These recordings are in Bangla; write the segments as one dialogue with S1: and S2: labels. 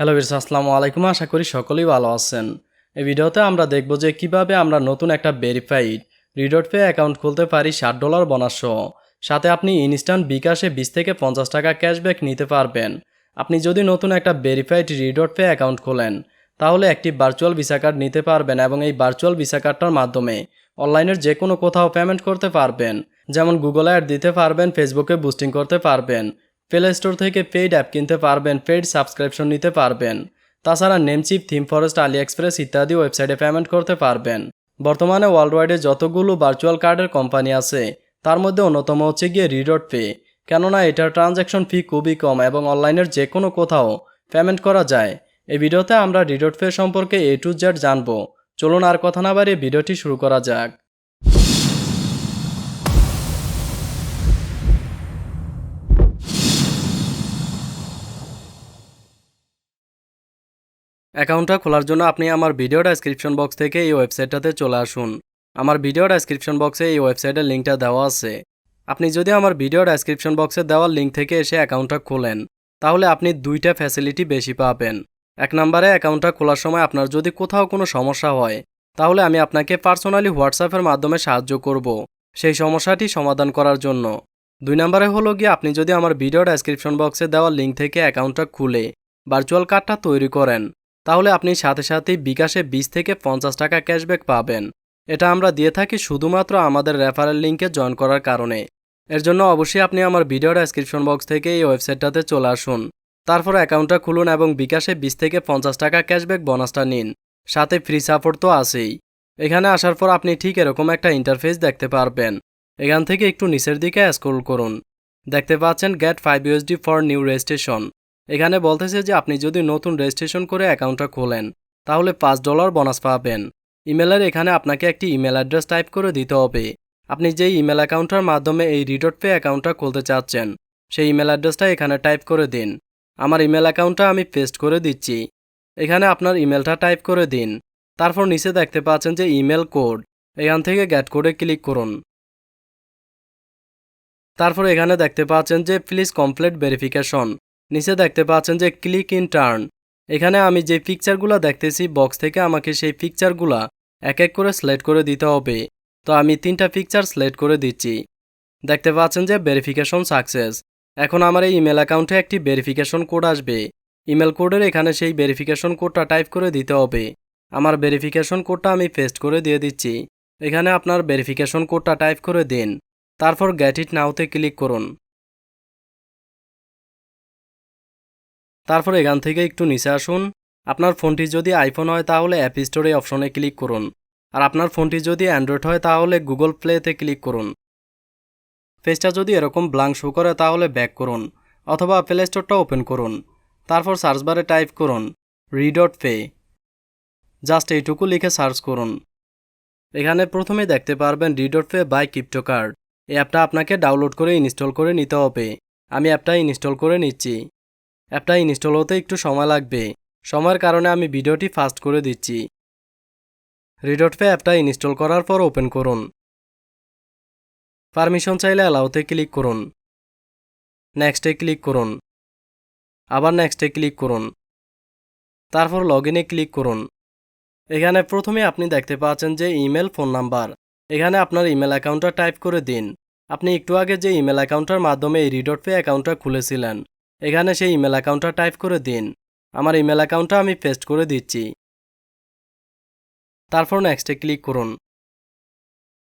S1: হ্যালো বিরস আসসালামু আলাইকুম। আশা করি সকলেই ভালো আছেন। এই ভিডিওতে আমরা দেখব যে কীভাবে আমরা নতুন একটা ভেরিফাইড রিডট পে অ্যাকাউন্ট খুলতে পারি ষাট ডলার বোনাস সাথে আপনি ইনস্ট্যান্ট বিকাশে বিশ থেকে পঞ্চাশ টাকা ক্যাশব্যাক নিতে পারবেন। আপনি যদি নতুন একটা ভেরিফাইড রিডট পে অ্যাকাউন্ট খোলেন, তাহলে একটি ভার্চুয়াল ভিসা কার্ড নিতে পারবেন এবং এই ভার্চুয়াল ভিসা কার্ডটার মাধ্যমে অনলাইনের যে কোনো কোথাও পেমেন্ট করতে পারবেন। যেমন গুগল অ্যাড দিতে পারবেন ফেসবুকে বুস্টিং করতে পারবেন। প্লে স্টোর থেকে পেইড অ্যাপ কিনতে পারবেন পেইড সাবস্ক্রিপশন নিতে পারবেন। তাছাড়া Namecheap ThemeForest AliExpress ইত্যাদি ওয়েবসাইটে পেমেন্ট করতে পারবেন। বর্তমানে ওয়ার্ল্ড ওয়াইডে যতগুলো ভার্চুয়াল কার্ডের কোম্পানি আছে, তার মধ্যে অন্যতম হচ্ছে গিয়ে রিডট পে কেননা এটার ট্রানজ্যাকশন ফি খুবই কম এবং অনলাইনের যে কোনো কোথাও পেমেন্ট করা যায়। এই ভিডিওতে আমরা রিডট পে সম্পর্কে এ টু জেড জানব। চলুন আর কথা না বাড়িয়ে ভিডিওটি শুরু করা যাক। অ্যাকাউন্টটা খোলার জন্য আপনি আমার ভিডিও ডেসক্রিপশন বক্স থেকে এই ওয়েবসাইটটাতে চলে আসুন। আমার ভিডিও ডেসক্রিপশন বক্সে এই ওয়েবসাইটের লিঙ্কটা দেওয়া আছে। আপনি যদি আমার ভিডিও ডেসক্রিপশন বক্সে দেওয়া লিঙ্ক থেকে এসে অ্যাকাউন্টটা খোলেন, তাহলে আপনি দুইটা ফ্যাসিলিটি বেশি পাবেন। এক নম্বরে অ্যাকাউন্টটা খোলার সময় আপনার যদি কোথাও কোনো সমস্যা হয়, তাহলে আমি আপনাকে পার্সোনালি হোয়াটসঅ্যাপের মাধ্যমে সাহায্য করব, সেই সমস্যাটি সমাধান করার জন্য। দুই নম্বরে হলো গিয়ে আপনি যদি আমার ভিডিও ডেসক্রিপশন বক্সে দেওয়া লিঙ্ক থেকে অ্যাকাউন্টটা খুলে ভার্চুয়াল কার্ডটা তৈরি করেন তাহলে আপনি সাথে সাথেই বিকাশে বিশ থেকে পঞ্চাশ টাকা ক্যাশব্যাক পাবেন। এটা আমরা দিয়ে থাকি শুধুমাত্র আমাদের রেফারেল লিঙ্কে জয়েন করার কারণে। এর জন্য অবশ্যই আপনি আমার ভিডিও ডেসক্রিপশন বক্স থেকে এই ওয়েবসাইটটাতে চলে আসুন। তারপর অ্যাকাউন্টটা খুলুন এবং বিকাশে বিশ থেকে পঞ্চাশ টাকা ক্যাশব্যাক বোনাসটা নিন। সাথে ফ্রি সাপোর্ট তো আছেই। এখানে আসার পর আপনি ঠিক এরকম একটা ইন্টারফেস দেখতে পারবেন। এখান থেকে একটু নিচের দিকে স্ক্রল করুন। দেখতে পাচ্ছেন get five USD for new registration এখানে বলতেছে যে আপনি যদি নতুন রেজিস্ট্রেশন করে অ্যাকাউন্টটা খোলেন, তাহলে পাঁচ ডলার বোনাস পাবেন। ইমেলের এখানে আপনাকে একটি ইমেল অ্যাড্রেস টাইপ করে দিতে হবে। আপনি যেই ইমেল অ্যাকাউন্টটার মাধ্যমে এই রিডট পে অ্যাকাউন্টটা খুলতে চাচ্ছেন, সেই ইমেল অ্যাড্রেসটা এখানে টাইপ করে দিন। আমার ইমেল অ্যাকাউন্টটা আমি পেস্ট করে দিচ্ছি। এখানে আপনার ইমেলটা টাইপ করে দিন। তারপর নিচে দেখতে পাচ্ছেন যে ইমেল কোড। এখান থেকে গ্যাট কোডে ক্লিক করুন। তারপর এখানে দেখতে পাচ্ছেন যে প্লিজ কমপ্লিট ভেরিফিকেশন। নিচে দেখতে পাচ্ছেন যে ক্লিক ইন টার্ন এখানে আমি যে পিকচারগুলো দেখতেছি বক্স থেকে আমাকে সেই পিকচারগুলা এক এক করে সিলেক্ট করে দিতে হবে। তো আমি তিনটা পিকচার সিলেক্ট করে দিচ্ছি। দেখতে পাচ্ছেন যে ভেরিফিকেশন সাকসেস এখন আমার এই ইমেল অ্যাকাউন্টে একটি ভেরিফিকেশন কোড আসবে। ইমেল কোডের এখানে সেই ভেরিফিকেশন কোডটা টাইপ করে দিতে হবে। আমার ভেরিফিকেশন কোডটা আমি পেস্ট করে দিয়ে দিচ্ছি। এখানে আপনার ভেরিফিকেশন কোডটা টাইপ করে দিন। তারপর গ্যাট ইট নাওতে ক্লিক করুন। তারপর এখান থেকে একটু নিচে আসুন। আপনার ফোনটি যদি আইফোন হয় তাহলে অ্যাপ স্টোরে অপশনে ক্লিক করুন। আর আপনার ফোনটি যদি অ্যান্ড্রয়েড হয় তাহলে গুগল প্লেতে ক্লিক করুন। পেজটা যদি এরকম ব্লাঙ্ক শো করে তাহলে ব্যাক করুন অথবা প্লে স্টোরটা ওপেন করুন। তারপর সার্চ বারে টাইপ করুন রিডট পে জাস্ট এইটুকু লিখে সার্চ করুন। এখানে প্রথমে দেখতে পারবেন RedotPay buy crypto card এই অ্যাপটা আপনাকে ডাউনলোড করে ইনস্টল করে নিতে হবে। আমি অ্যাপটা ইনস্টল করে নিচ্ছি। অ্যাপটা ইনস্টল হতে একটু সময় লাগবে। সময়ের কারণে আমি ভিডিওটি ফাস্ট করে দিচ্ছি। রিডট পে অ্যাপটা ইনস্টল করার পর ওপেন করুন। পারমিশন চাইলে অ্যালাউতে ক্লিক করুন। নেক্সটে ক্লিক করুন। আবার নেক্সটে ক্লিক করুন। তারপর লগ ইনে ক্লিক করুন। এখানে প্রথমে আপনি দেখতে পাচ্ছেন যে ইমেল ফোন নাম্বার। এখানে আপনার ইমেল অ্যাকাউন্টটা টাইপ করে দিন। আপনি একটু আগে যে ইমেল অ্যাকাউন্টটার মাধ্যমে এই রিডট পে অ্যাকাউন্টটা খুলেছিলেন এখানে সেই ইমেল অ্যাকাউন্টটা টাইপ করে দিন। আমার ইমেল অ্যাকাউন্টটা আমি পেস্ট করে দিচ্ছি। তারপর নেক্সটে ক্লিক করুন।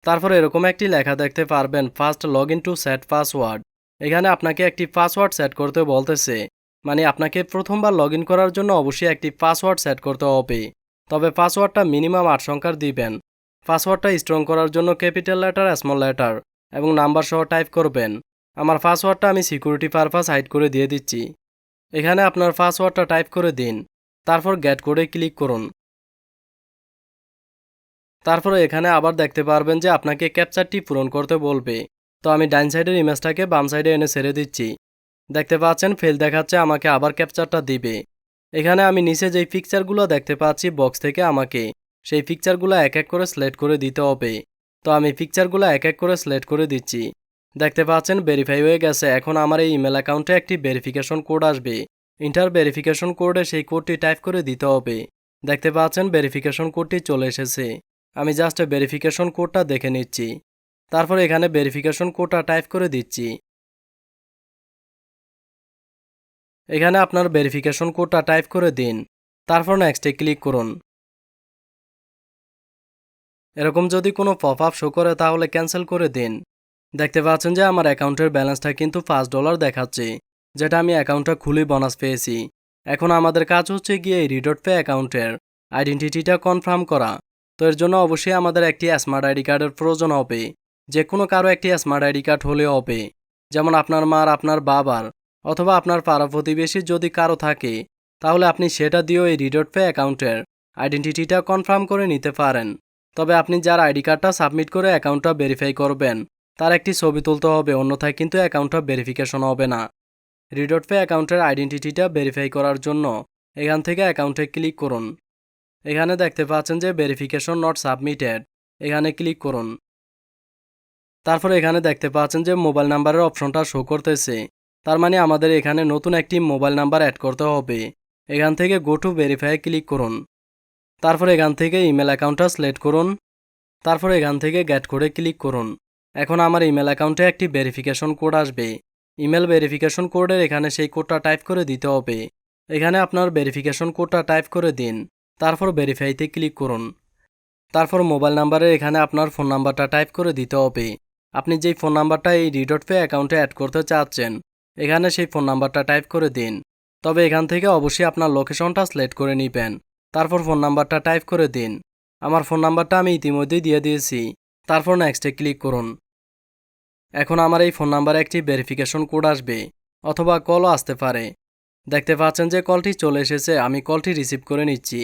S1: তারপর এরকম একটি লেখা দেখতে পারবেন first log in to set password এখানে আপনাকে একটি পাসওয়ার্ড সেট করতে বলতেছে। মানে আপনাকে প্রথমবার লগ করার জন্য অবশ্যই একটি পাসওয়ার্ড সেট করতে হবে। তবে পাসওয়ার্ডটা মিনিমাম আট সংখ্যার দিবেন। পাসওয়ার্ডটা স্ট্রং করার জন্য ক্যাপিটাল লেটার স্মল লেটার এবং নাম্বার সহ টাইপ করবেন। আমার পাসওয়ার্ডটা আমি সিকিউরিটি পারপাস হাইড করে দিয়ে দিচ্ছি। এখানে আপনার পাসওয়ার্ডটা টাইপ করে দিন। তারপর গ্যাট কোডে ক্লিক করুন। তারপরে এখানে আবার দেখতে পারবেন যে আপনাকে ক্যাপচারটি পূরণ করতে বলবে। তো আমি ডাইন সাইডের ইমেজটাকে বাম সাইডে এনে ছেড়ে দিচ্ছি। দেখতে পাচ্ছেন ফেল দেখাচ্ছে, আমাকে আবার ক্যাপচারটা দিবে। এখানে আমি নিচে যেই পিকচারগুলো দেখতে পাচ্ছি বক্স থেকে আমাকে, সেই পিকচারগুলো এক এক করে সিলেক্ট করে দিতে হবে। তো আমি পিকচারগুলো এক এক করে সিলেক্ট করে দিচ্ছি। দেখতে পাচ্ছেন ভেরিফাই হয়ে গেছে। এখন আমার এই ইমেল অ্যাকাউন্টে একটি ভেরিফিকেশন কোড আসবে। ইন্টার ভেরিফিকেশন কোডে সেই কোডটি টাইপ করে দিতে হবে। দেখতে পাচ্ছেন ভেরিফিকেশন কোডটি চলে এসেছে। আমি জাস্ট ভেরিফিকেশন কোডটা দেখে নিচ্ছি। তারপর এখানে ভেরিফিকেশন কোডটা টাইপ করে দিচ্ছি। এখানে আপনার ভেরিফিকেশন কোডটা টাইপ করে দিন। তারপর নেক্সটে ক্লিক করুন। এরকম যদি কোনো পপ আপ শো করে তাহলে ক্যান্সেল করে দিন। দেখতে পাচ্ছেন যে আমার অ্যাকাউন্টের ব্যালেন্সটা কিন্তু পাঁচ ডলার দেখাচ্ছে, যেটা আমি অ্যাকাউন্টটা খুলে বোনাস পেয়েছি। এখন আমাদের কাজ হচ্ছে গিয়ে এই রিডট পে অ্যাকাউন্টের আইডেন্টিটিটা কনফার্ম করা। তো এর জন্য অবশ্যই আমাদের একটি স্মার্ট আইডি কার্ডের প্রয়োজন হবে। যে কোনো কারও একটি স্মার্ট আইডি কার্ড হলেও হবে। যেমন আপনার মার, আপনার বাবার, অথবা আপনার পাড়া প্রতিবেশীর যদি কারও থাকে, তাহলে আপনি সেটা দিয়েও এই রিডট পে অ্যাকাউন্টের আইডেন্টিটিটা কনফার্ম করে নিতে পারেন। তবে আপনি যার আইডি কার্ডটা সাবমিট করে অ্যাকাউন্টটা ভেরিফাই করবেন তার একটি ছবি তুলতে হবে, অন্যথায় কিন্তু অ্যাকাউন্টটা ভেরিফিকেশন হবে না। রিডট পে অ্যাকাউন্টের আইডেন্টিটিটা ভেরিফাই করার জন্য এখান থেকে অ্যাকাউন্টে ক্লিক করুন। এখানে দেখতে পাচ্ছেন যে ভেরিফিকেশন নট সাবমিটেড এখানে ক্লিক করুন। তারপর এখানে দেখতে পাচ্ছেন যে মোবাইল নাম্বারের অপশনটা শো করতেছে। তার মানে আমাদের এখানে নতুন একটি মোবাইল নাম্বার অ্যাড করতে হবে। এখান থেকে গো টু ভেরিফাই ক্লিক করুন। তারপর এখান থেকে ইমেল অ্যাকাউন্টটা সিলেক্ট করুন। তারপর এখান থেকে গ্যাট করে ক্লিক করুন। এখন আমার ইমেল অ্যাকাউন্টে একটি ভেরিফিকেশন কোড আসবে। ইমেল ভেরিফিকেশন কোডের এখানে সেই কোডটা টাইপ করে দিতে হবে। এখানে আপনার ভেরিফিকেশন কোডটা টাইপ করে দিন। তারপর ভেরিফাইতে ক্লিক করুন। তারপর মোবাইল নাম্বারের এখানে আপনার ফোন নাম্বারটা টাইপ করে দিতে হবে। আপনি যেই ফোন নাম্বারটা এই রিডট পে অ্যাকাউন্টে অ্যাড করতে চাচ্ছেন, এখানে সেই ফোন নাম্বারটা টাইপ করে দিন। তবে এখান থেকে অবশ্যই আপনার লোকেশনটা সিলেক্ট করে নেবেন। তারপর ফোন নাম্বারটা টাইপ করে দিন। আমার ফোন নাম্বারটা আমি ইতিমধ্যেই দিয়ে দিয়েছি। তারপর নেক্সটে ক্লিক করুন। এখন আমার এই ফোন নাম্বারে একটি ভেরিফিকেশন কোড আসবে, অথবা কলও আসতে পারে। দেখতে পাচ্ছেন যে কলটি চলে এসেছে, আমি কলটি রিসিভ করে নিচ্ছি।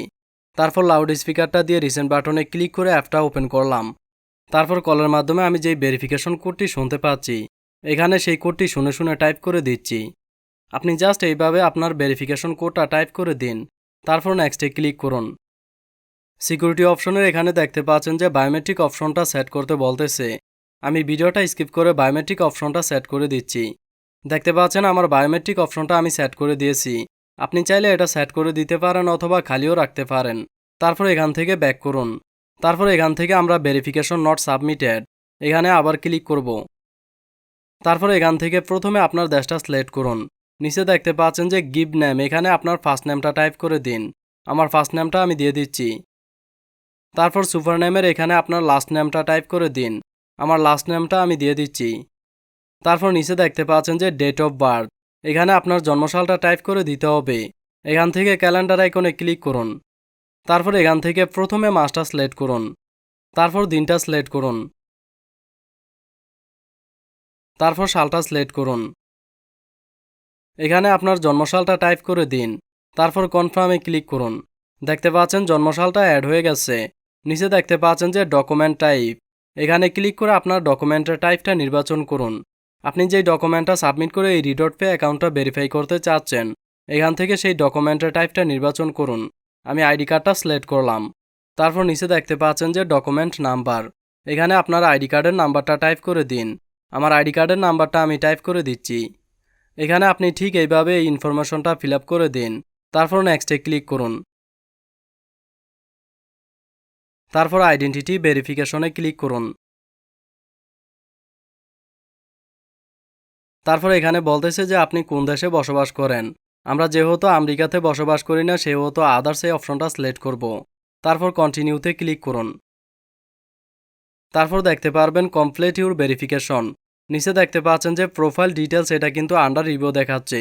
S1: তারপর লাউড স্পিকারটা দিয়ে রিসেন্ট বাটনে ক্লিক করে অ্যাপটা ওপেন করলাম। তারপর কলের মাধ্যমে আমি যেই ভেরিফিকেশন কোডটি শুনতে পাচ্ছি, এখানে সেই কোডটি শুনে শুনে টাইপ করে দিচ্ছি। আপনি জাস্ট এইভাবে আপনার ভেরিফিকেশন কোডটা টাইপ করে দিন, তারপর নেক্সটে ক্লিক করুন। সিকিউরিটি অপশনের এখানে দেখতে পাচ্ছেন যে বায়োমেট্রিক অপশনটা সেট করতে বলতেছে। আমি ভিডিওটা স্কিপ করে বায়োমেট্রিক অপশনটা সেট করে দিচ্ছি। দেখতে পাচ্ছেন আমার বায়োমেট্রিক অপশনটা আমি সেট করে দিয়েছি। আপনি চাইলে এটা সেট করে দিতে পারেন অথবা খালিও রাখতে পারেন। তারপর এখান থেকে ব্যাক করুন। তারপর এখান থেকে আমরা ভেরিফিকেশন নট সাবমিটেড এখানে আবার ক্লিক করব। তারপর এখান থেকে প্রথমে আপনার দেশটা সিলেক্ট করুন। নিচে দেখতে পাচ্ছেন যে গিভ নেম এখানে আপনার ফার্স্ট নেমটা টাইপ করে দিন। আমার ফার্স্ট নেমটা আমি দিয়ে দিচ্ছি। তারপর সুপার নেমের এখানে আপনার লাস্ট নেমটা টাইপ করে দিন। আমার লাস্ট নেমটা আমি দিয়ে দিচ্ছি। তারপর নিচে দেখতে পাচ্ছেন যে ডেট অফ বার্থ এখানে আপনার জন্মসালটা টাইপ করে দিতে হবে। এখান থেকে ক্যালেন্ডার আইকনে ক্লিক করুন। তারপর এখান থেকে প্রথমে মাসটা সিলেক্ট করুন। তারপর দিনটা সিলেক্ট করুন। তারপর সালটা সিলেক্ট করুন। এখানে আপনার জন্মসালটা টাইপ করে দিন। তারপর কনফার্মে ক্লিক করুন। দেখতে পাচ্ছেন জন্মসালটা অ্যাড হয়ে গেছে। নিচে দেখতে পাচ্ছেন যে ডকুমেন্ট টাইপ এখানে ক্লিক করে আপনার ডকুমেন্টের টাইপটা নির্বাচন করুন। আপনি যেই ডকুমেন্টটা সাবমিট করে এই রিডট পে অ্যাকাউন্টটা ভেরিফাই করতে চাচ্ছেন, এখান থেকে সেই ডকুমেন্টের টাইপটা নির্বাচন করুন। আমি আইডি কার্ডটা সিলেক্ট করলাম। তারপর নিচে দেখতে পাচ্ছেন যে ডকুমেন্ট নাম্বার এখানে আপনার আইডি কার্ডের নাম্বারটা টাইপ করে দিন। আমার আইডি কার্ডের নাম্বারটা আমি টাইপ করে দিচ্ছি। এখানে আপনি ঠিক এইভাবে এই ইনফরমেশনটা ফিল করে দিন। তারপর নেক্সটে ক্লিক করুন। তারপর আইডেন্টিটি ভেরিফিকেশনে ক্লিক করুন। তারপর এখানে বলতেছে যে আপনি কোন দেশে বসবাস করেন। আমরা যেহেতু আমেরিকাতে বসবাস করি না, সেহেতু আদার্স এই অপশনটা সিলেক্ট করব। তারপর কন্টিনিউতে ক্লিক করুন। তারপর দেখতে পারবেন কমপ্লিট ইউর ভেরিফিকেশন নিচে দেখতে পাচ্ছেন যে প্রোফাইল ডিটেলস এটা কিন্তু আন্ডার রিভিউ দেখাচ্ছে।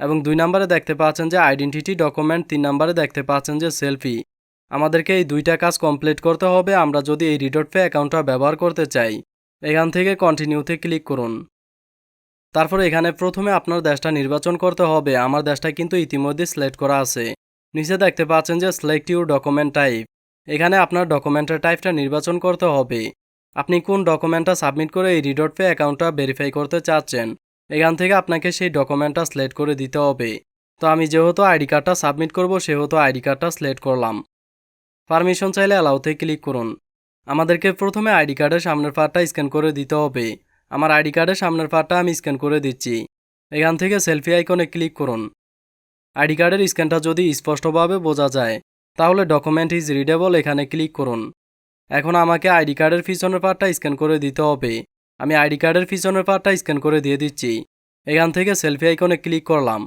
S1: এবং দুই নম্বরে দেখতে পাচ্ছেন যে আইডেন্টিটি ডকুমেন্ট তিন নম্বরে দেখতে পাচ্ছেন যে সেলফি আমাদেরকে এই দুইটা কাজ কমপ্লিট করতে হবে। আমরা যদি এই রিডট পে অ্যাকাউন্টটা ব্যবহার করতে চাই, এখান থেকে কন্টিনিউতে ক্লিক করুন। তারপর এখানে প্রথমে আপনার দেশটা নির্বাচন করতে হবে। আমার দেশটা কিন্তু ইতিমধ্যে সিলেক্ট করা আছে। নিচে দেখতে পাচ্ছেন যে সিলেক্ট ইউর ডকুমেন্ট টাইপ এখানে আপনার ডকুমেন্টের টাইপটা নির্বাচন করতে হবে। আপনি কোন ডকুমেন্টটা সাবমিট করে এই রিডট পে অ্যাকাউন্টটা ভেরিফাই করতে চাচ্ছেন, এখান থেকে আপনাকে সেই ডকুমেন্টটা সিলেক্ট করে দিতে হবে। তো আমি যেহেতু আইডি কার্ডটা সাবমিট করব, সেহেতু আইডি কার্ডটা সিলেক্ট করলাম। পারমিশন চাইলে অ্যালাউতে ক্লিক করুন। আমাদেরকে প্রথমে আইডি কার্ডের সামনের পার্টটা স্ক্যান করে দিতে হবে। আমার আইডি কার্ডের সামনের পার্টটা আমি স্ক্যান করে দিচ্ছি। এখান থেকে সেলফি আইকনে ক্লিক করুন। আইডি কার্ডের স্ক্যানটা যদি স্পষ্টভাবে বোঝা যায়, তাহলে ডকুমেন্ট ইজ রিডেবল এখানে ক্লিক করুন। এখন আমাকে আইডি কার্ডের পিছনের পার্টটা স্ক্যান করে দিতে হবে। আমি আইডি কার্ডের পিছনের পার্টটা স্ক্যান করে দিয়ে দিচ্ছি। এখান থেকে সেলফি আইকনে ক্লিক করলাম।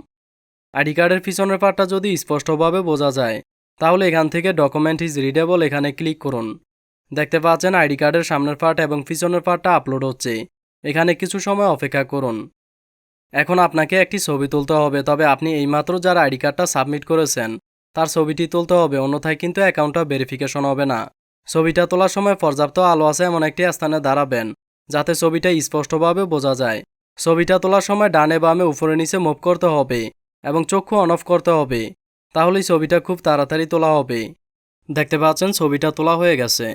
S1: আইডি কার্ডের পিছনের পার্টটা যদি স্পষ্টভাবে বোঝা যায় তাহলে এখান থেকে ডকুমেন্ট ইজ রিডেবল এখানে ক্লিক করুন। দেখতে পাচ্ছেন, আইডি কার্ডের সামনের পার্ট এবং পিছনের পার্টটা আপলোড হচ্ছে। এখানে কিছু সময় অপেক্ষা করুন। এখন আপনাকে একটি ছবি তুলতে হবে, তবে আপনি এইমাত্র যার আইডি কার্ডটা সাবমিট করেছেন, তার ছবিটি তুলতে হবে, অন্যথায় কিন্তু অ্যাকাউন্টটা ভেরিফিকেশন হবে না। ছবিটা তোলার সময় পর্যাপ্ত আলো আছে এমন একটি স্থানে দাঁড়াবেন, যাতে ছবিটা স্পষ্টভাবে বোঝা যায়। ছবিটা তোলার সময় ডানে বামে উপরে নিচে মুভ করতে হবে এবং চক্ষু অন অফ করতে হবে। তাহলেই ছবিটা খুব তাড়াতাড়ি তোলা হবে। দেখতে পাচ্ছেন, ছবিটা তোলা হয়ে গেছে।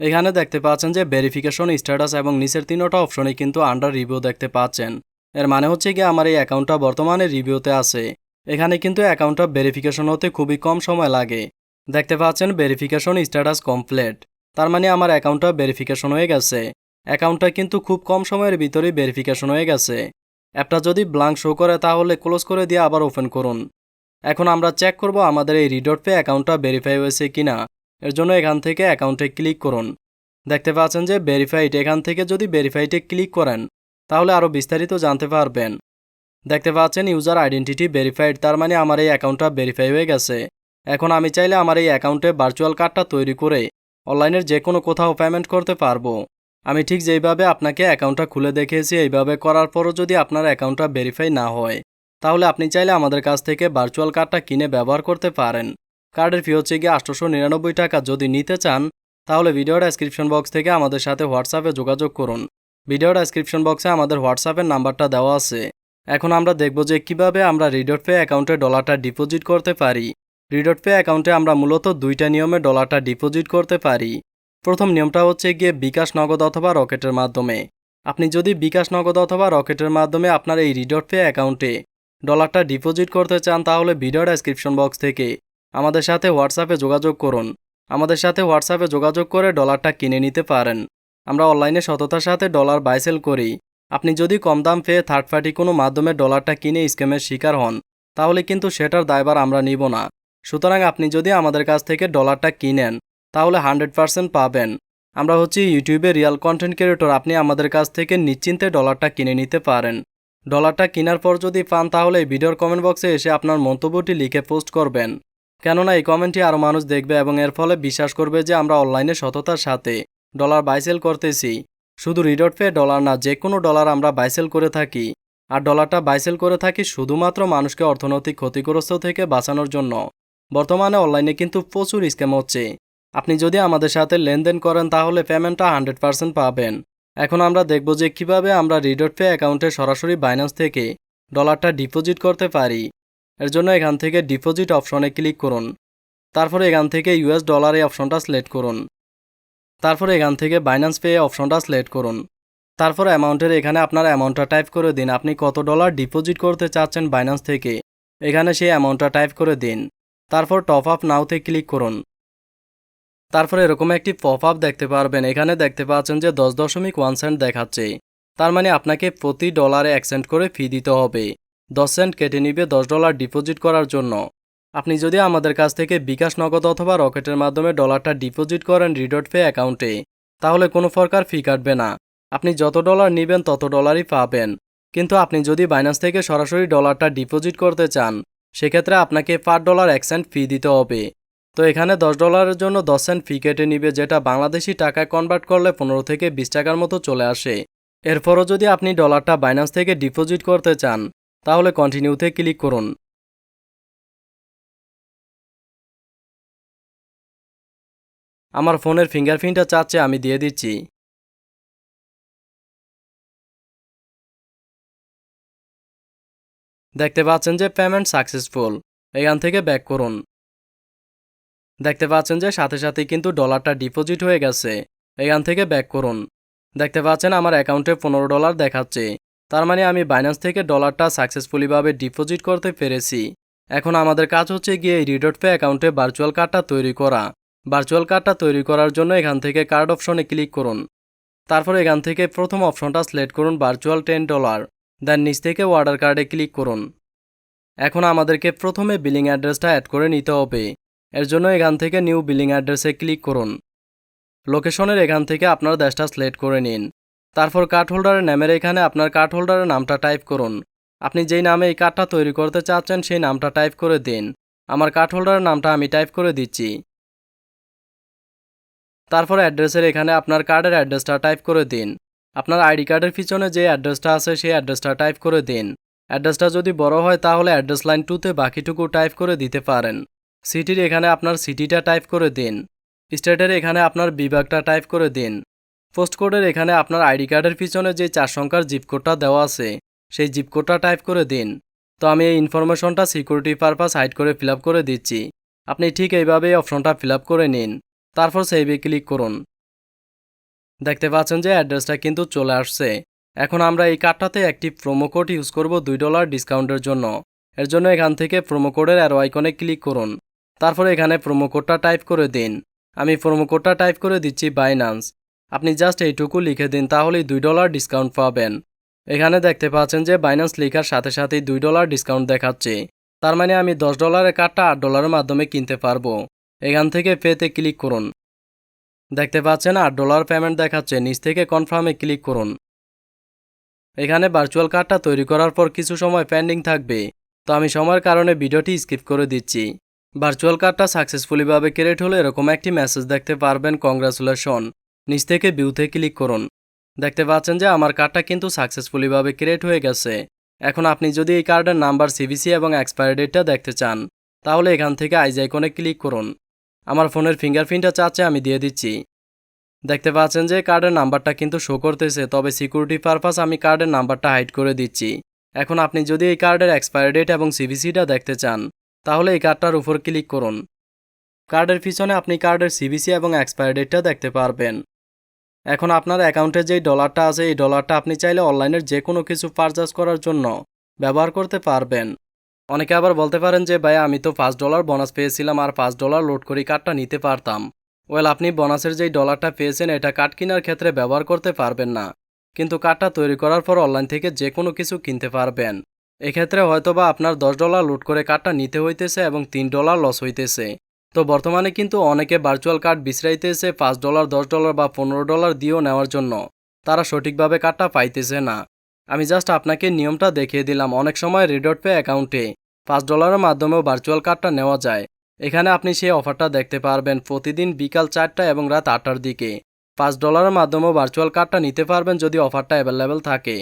S1: এখানে দেখতে পাচ্ছেন যে ভেরিফিকেশন স্ট্যাটাস এবং নিচের তিনোটা অপশনে কিন্তু আন্ডার রিভিউ দেখতে পাচ্ছেন। এর মানে হচ্ছে কি আমার এই অ্যাকাউন্টটা বর্তমানে রিভিউতে আছে। এখানে কিন্তু অ্যাকাউন্টটা ভেরিফিকেশন হতে খুবই কম সময় লাগে। দেখতে পাচ্ছেন ভেরিফিকেশন স্ট্যাটাস কমপ্লিট তার মানে আমার অ্যাকাউন্টটা ভেরিফিকেশন হয়ে গেছে। অ্যাকাউন্টটা কিন্তু খুব কম সময়ের ভিতরেই ভেরিফিকেশন হয়ে গেছে। অ্যাপটা যদি ব্লাঙ্ক শো করে তাহলে ক্লোজ করে দিয়ে আবার ওপেন করুন। এখন আমরা চেক করব আমাদের এই রিডট পে অ্যাকাউন্টটা ভেরিফাই হয়েছে কিনা। এর জন্য এখান থেকে অ্যাকাউন্টে ক্লিক করুন। দেখতে পাচ্ছেন যে ভেরিফাইড এখান থেকে যদি ভেরিফাইডে ক্লিক করেন, তাহলে আরও বিস্তারিত জানতে পারবেন। দেখতে পাচ্ছেন ইউজার আইডেন্টিটি ভেরিফাইড তার মানে আমার এই অ্যাকাউন্টটা ভেরিফাই হয়ে গেছে। এখন আমি চাইলে আমার এই অ্যাকাউন্টে ভার্চুয়াল কার্ডটা তৈরি করে অনলাইনের যে কোনো কোথাও পেমেন্ট করতে পারব। আমি ঠিক যেইভাবে আপনাকে অ্যাকাউন্টটা খুলে দেখিয়েছি, এইভাবে করার পরও যদি আপনার অ্যাকাউন্টটা ভেরিফাই না হয় তাহলে আপনি চাইলে আমাদের কাছ থেকে ভার্চুয়াল কার্ডটা কিনে ব্যবহার করতে পারেন। কার্ডের ফি হচ্ছে গিয়ে আটশোশো নিরানব্বই টাকা। যদি নিতে চান, তাহলে ভিডিও ডেসক্রিপশন বক্স থেকে আমাদের সাথে হোয়াটসঅ্যাপে যোগাযোগ করুন। ভিডিও ডেসক্রিপশন বক্সে আমাদের হোয়াটসঅ্যাপের নাম্বারটা দেওয়া আছে। এখন আমরা দেখব যে কীভাবে আমরা রিডট পে অ্যাকাউন্টে ডলারটা ডিপোজিট করতে পারি। রিডট পে অ্যাকাউন্টে আমরা মূলত দুইটা নিয়মে ডলারটা ডিপোজিট করতে পারি। প্রথম নিয়মটা হচ্ছে গিয়ে বিকাশ, নগদ অথবা রকেটের মাধ্যমে। আপনি যদি বিকাশ, নগদ অথবা রকেটের মাধ্যমে আপনার এই রিডট পে অ্যাকাউন্টে ডলারটা ডিপোজিট করতে চান তাহলে ভিডিও ডেসক্রিপশন বক্স থেকে আমাদের সাথে হোয়াটসঅ্যাপে যোগাযোগ করুন। আমাদের সাথে হোয়াটসঅ্যাপে যোগাযোগ করে ডলারটা কিনে নিতে পারেন। আমরা অনলাইনে সততার সাথে ডলার বাইসেল করি। আপনি যদি কম দাম পেয়ে থার্ড পার্টি কোনো মাধ্যমে ডলারটা কিনে স্ক্যামের শিকার হন, তাহলে কিন্তু সেটার দায়বার আমরা নিব না। সুতরাং আপনি যদি আমাদের কাছ থেকে ডলারটা কিনেন, তাহলে হান্ড্রেড পারসেন্ট পাবেন। আমরা হচ্ছি ইউটিউবে রিয়াল কন্টেন্ট ক্রিয়েটর আপনি আমাদের কাছ থেকে নিশ্চিন্তে ডলারটা কিনে নিতে পারেন। ডলারটা কেনার পর যদি পান তাহলে ভিডিওর কমেন্ট বক্সে এসে আপনার মন্তব্যটি লিখে পোস্ট করবেন। কেননা এই কমেন্টটি আরও মানুষ দেখবে এবং এর ফলে বিশ্বাস করবে যে আমরা অনলাইনে সততার সাথে ডলার বাইসেল করতেছি। শুধু রিডট পে ডলার না, যে কোনো ডলার আমরা বাইসেল করে থাকি। আর ডলারটা বাইসেল করে থাকি শুধুমাত্র মানুষকে অর্থনৈতিক ক্ষতিগ্রস্ত থেকে বাঁচানোর জন্য। বর্তমানে অনলাইনে কিন্তু প্রচুর স্ক্যাম হচ্ছে। আপনি যদি আমাদের সাথে লেনদেন করেন তাহলে পেমেন্টটা হান্ড্রেড পাবেন। এখন আমরা দেখব যে কীভাবে আমরা রিডট পে অ্যাকাউন্টে সরাসরি বাইন্যান্স থেকে ডলারটা ডিপোজিট করতে পারি। এর জন্য এখান থেকে ডিপোজিট অপশনে ক্লিক করুন। তারপরে এখান থেকে ইউএস ডলার এই অপশনটা সিলেক্ট করুন। তারপরে এখান থেকে বাইন্যান্স পে অপশনটা সিলেক্ট করুন। তারপর অ্যামাউন্টের এখানে আপনার অ্যামাউন্টটা টাইপ করে দিন। আপনি কত ডলার ডিপোজিট করতে চাচ্ছেন বাইন্যান্স থেকে? এখানে সেই অ্যামাউন্টটা টাইপ করে দিন। তারপর টপ আপ নাওতে ক্লিক করুন। তারপর এরকম একটি পপ আপ দেখতে পারবেন। এখানে দেখতে পাচ্ছেন যে দশ দশমিক ওয়ান সেন্ট দেখাচ্ছে। তার মানে আপনাকে প্রতি ডলারে এক সেন্ট করে ফি দিতে হবে। দশ সেন্ট কেটে নিবে দশ ডলার ডিপোজিট করার জন্য। আপনি যদি আমাদের কাছ থেকে বিকাশ নগদ অথবা রকেটের মাধ্যমে ডলারটা ডিপোজিট করেন রিডট পে অ্যাকাউন্টে, তাহলে কোনো প্রকার ফি কাটবে না। আপনি যত ডলার নেবেন, তত ডলারই পাবেন। কিন্তু আপনি যদি বাইন্যান্স থেকে সরাসরি ডলারটা ডিপোজিট করতে চান, সেক্ষেত্রে আপনাকে পার ডলার এক সেন্ট ফি দিতে হবে। তো এখানে দশ ডলারের জন্য দশ সেন্ট ফি কেটে নিবে, যেটা বাংলাদেশি টাকায় কনভার্ট করলে পনেরো থেকে বিশ টাকার মতো চলে আসে। এরপরও যদি আপনি ডলারটা বাইন্যান্স থেকে ডিপোজিট করতে চান, তাহলে কন্টিনিউতে ক্লিক করুন। আমার ফোনের ফিঙ্গারপ্রিন্টটা চাচ্ছে, আমি দিয়ে দিচ্ছি। দেখতে পাচ্ছেন যে পেমেন্ট সাকসেসফুল এখান থেকে ব্যাক করুন। দেখতে পাচ্ছেন যে সাথে সাথে কিন্তু ডলারটা ডিপোজিট হয়ে গেছে। এখান থেকে ব্যাক করুন। দেখতে পাচ্ছেন আমার অ্যাকাউন্টে পনেরো ডলার দেখাচ্ছে। তার মানে আমি বাইন্যান্স থেকে ডলারটা সাকসেসফুলিভাবে ডিপোজিট করতে পেরেছি। এখন আমাদের কাজ হচ্ছে গিয়ে রিডট পে অ্যাকাউন্টে ভার্চুয়াল কার্ডটা তৈরি করা। ভার্চুয়াল কার্ডটা তৈরি করার জন্য এখান থেকে কার্ড অপশনে ক্লিক করুন। তারপর এখান থেকে প্রথম অপশনটা সিলেক্ট করুন ভার্চুয়াল টেন ডলার দেন নিচ থেকে ওয়ার্ডার কার্ডে ক্লিক করুন। এখন আমাদেরকে প্রথমে বিলিং অ্যাড্রেসটা অ্যাড করে নিতে হবে। এর জন্য এখান থেকে নিউ বিলিং অ্যাড্রেসে ক্লিক করুন। লোকেশনের এখান থেকে আপনার দেশটা সিলেক্ট করে নিন। তারপর কার্ড হোল্ডারের নামের এখানে আপনার কার্ড হোল্ডারের নামটা টাইপ করুন। আপনি যেই নামে এই কার্ডটা তৈরি করতে চাচ্ছেন সেই নামটা টাইপ করে দিন। আমার কার্ড হোল্ডারের নামটা আমি টাইপ করে দিচ্ছি। তারপর অ্যাড্রেসের এখানে আপনার কার্ডের অ্যাড্রেসটা টাইপ করে দিন। আপনার আইডি কার্ডের পিছনে যে অ্যাড্রেসটা আছে সেই অ্যাড্রেসটা টাইপ করে দিন। অ্যাড্রেসটা যদি বড় হয় তাহলে অ্যাড্রেস লাইন টুতে বাকিটুকু টাইপ করে দিতে পারেন। সিটির এখানে আপনার সিটিটা টাইপ করে দিন। স্টেটের এখানে আপনার বিভাগটা টাইপ করে দিন। পোস্ট কোডের এখানে আপনার আইডি কার্ডের পিছনে যে চার সংখ্যার জিপ কোডটা দেওয়া আছে, সেই জিপ কোডটা টাইপ করে দিন। তো আমি এই ইনফরমেশনটা সিকিউরিটি পারপাস হাইড করে ফিল করে দিচ্ছি। আপনি ঠিক এইভাবে এই অপশনটা ফিল করে নিন। তারপর সেভে ক্লিক করুন। দেখতে পাচ্ছেন যে অ্যাড্রেসটা কিন্তু চলে আসছে। এখন আমরা এই কার্ডটাতে একটি প্রোমো কোড ইউজ করব দুই ডলার ডিসকাউন্টের জন্য। এর জন্য এখান থেকে প্রোমো কোডের অ্যারো আইকনে ক্লিক করুন। তারপর এখানে কোডটা টাইপ করে দিন। আমি কোডটা টাইপ করে দিচ্ছি বাইনান্স আপনি জাস্ট এইটুকু লিখে দিন, তাহলেই দুই ডলার ডিসকাউন্ট পাবেন। এখানে দেখতে পাচ্ছেন যে বাইন্যান্স লেখার সাথে সাথেই দুই ডলার ডিসকাউন্ট দেখাচ্ছে। তার মানে আমি দশ ডলারের কার্ডটা আট ডলারের মাধ্যমে কিনতে পারব। এখান থেকে পেতে ক্লিক করুন। দেখতে পাচ্ছেন আট ডলার পেমেন্ট দেখাচ্ছে, নিচ থেকে কনফার্মে ক্লিক করুন। এখানে ভার্চুয়াল কার্ডটা তৈরি করার পর কিছু সময় পেন্ডিং থাকবে। তো আমি সময়ের কারণে ভিডিওটি স্কিপ করে দিচ্ছি। ভার্চুয়াল কার্ডটা সাকসেসফুলিভাবে ক্রিয়েট হলে এরকম একটি মেসেজ দেখতে পারবেন কংগ্রাচুলেশন নিচ থেকে ভিউতে ক্লিক করুন। দেখতে পাচ্ছেন যে আমার কার্ডটা কিন্তু সাকসেসফুলিভাবে ক্রিয়েট হয়ে গেছে। এখন আপনি যদি এই কার্ডের নাম্বার সিবিসি এবং এক্সপায়ারি ডেটটা দেখতে চান, তাহলে এখান থেকে আইজ আইকনে ক্লিক করুন। আমার ফোনের ফিঙ্গারপ্রিন্টটা চাচ্ছে আমি দিয়ে দিচ্ছি। দেখতে পাচ্ছেন যে কার্ডের নাম্বারটা কিন্তু শো করতেছে, তবে সিকিউরিটি পারপাস আমি কার্ডের নাম্বারটা হাইড করে দিচ্ছি। এখন আপনি যদি এই কার্ডের এক্সপায়ারি ডেট এবং সিবিসিটা দেখতে চান তাহলে এই কার্ডটার উপর ক্লিক করুন। কার্ডের পিছনে আপনি কার্ডের সিবিসি এবং এক্সপায়ারি ডেটটা দেখতে পারবেন। এখন আপনার অ্যাকাউন্টে যেই ডলারটা আছে, এই ডলারটা আপনি চাইলে অনলাইনের যে কোনো কিছু পারচেস করার জন্য ব্যবহার করতে পারবেন। অনেকে আবার বলতে পারেন যে ভাই আমি তো পাঁচ ডলার বোনাস পেয়েছিলাম আর পাঁচ ডলার লোড করে কার্ডটা নিতে পারতাম। ওয়েল আপনি বোনাসের যেই ডলারটা পেয়েছেন, এটা কার্ড কেনার ক্ষেত্রে ব্যবহার করতে পারবেন না। কিন্তু কার্ডটা তৈরি করার পর অনলাইন থেকে যে কোনো কিছু কিনতে পারবেন। এক্ষেত্রে হয়তোবা আপনার দশ ডলার লুট করে কার্ডটা নিতে হইতেছে এবং তিন ডলার লস হইতেছে। তো বর্তমানে কিন্তু অনেকে ভার্চুয়াল কার্ড বিছরাইতেছে পাঁচ ডলার, দশ ডলার বা পনেরো ডলার দিয়েও নেওয়ার জন্য। তারা সঠিকভাবে কার্ডটা পাইতেছে না। আমি জাস্ট আপনাকে নিয়মটা দেখিয়ে দিলাম। অনেক সময় রিডট পে অ্যাকাউন্টে পাঁচ ডলারের মাধ্যমেও ভার্চুয়াল কার্ডটা নেওয়া যায়। এখানে আপনি সেই অফারটা দেখতে পারবেন প্রতিদিন বিকাল চারটা এবং রাত আটটার দিকে। পাঁচ ডলারের মাধ্যমেও ভার্চুয়াল কার্ডটা নিতে পারবেন যদি অফারটা অ্যাভেলেবেল থাকে।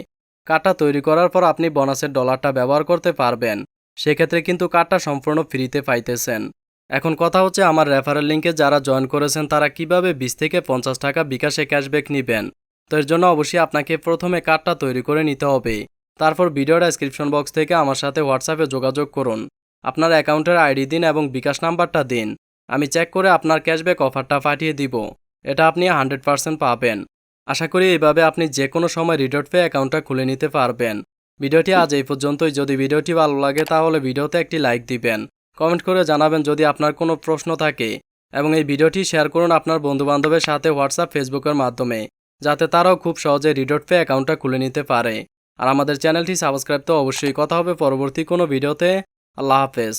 S1: কার্ডটা তৈরি করার পর আপনি বোনাসের ডলারটা ব্যবহার করতে পারবেন। সেক্ষেত্রে কিন্তু কার্ডটা সম্পূর্ণ ফ্রিতে পাইতেছেন। এখন কথা হচ্ছে আমার রেফারেল লিঙ্কে যারা জয়েন করেছেন, তারা কীভাবে বিশ থেকে পঞ্চাশ টাকা বিকাশে ক্যাশব্যাক নেবেন? তো এর জন্য অবশ্যই আপনাকে প্রথমে কার্ডটা তৈরি করে নিতে হবে। তারপর ভিডিও ডেসক্রিপশন বক্স থেকে আমার সাথে হোয়াটসঅ্যাপে যোগাযোগ করুন। আপনার অ্যাকাউন্টের আইডি দিন এবং বিকাশ নাম্বারটা দিন। আমি চেক করে আপনার ক্যাশব্যাক অফারটা পাঠিয়ে দিব। এটা আপনি হান্ড্রেড পাবেন। আশা করি এইভাবে আপনি যে কোনো সময় রিডট পে অ্যাকাউন্টটা খুলে নিতে পারবেন। ভিডিওটি আজ এই পর্যন্তই। যদি ভিডিওটি ভালো লাগে তাহলে ভিডিওতে একটি লাইক দিবেন। কমেন্ট করে জানাবেন যদি আপনার কোনো প্রশ্ন থাকে। এবং এই ভিডিওটি শেয়ার করুন আপনার বন্ধুবান্ধবের সাথে হোয়াটসঅ্যাপ, ফেসবুকের মাধ্যমে। যাতে তারাও খুব সহজে রিডট পে অ্যাকাউন্টটা খুলে নিতে পারে। আর আমাদের চ্যানেলটি সাবস্ক্রাইব তো অবশ্যই। কথা হবে পরবর্তী কোনো ভিডিওতে। আল্লাহ হাফেজ।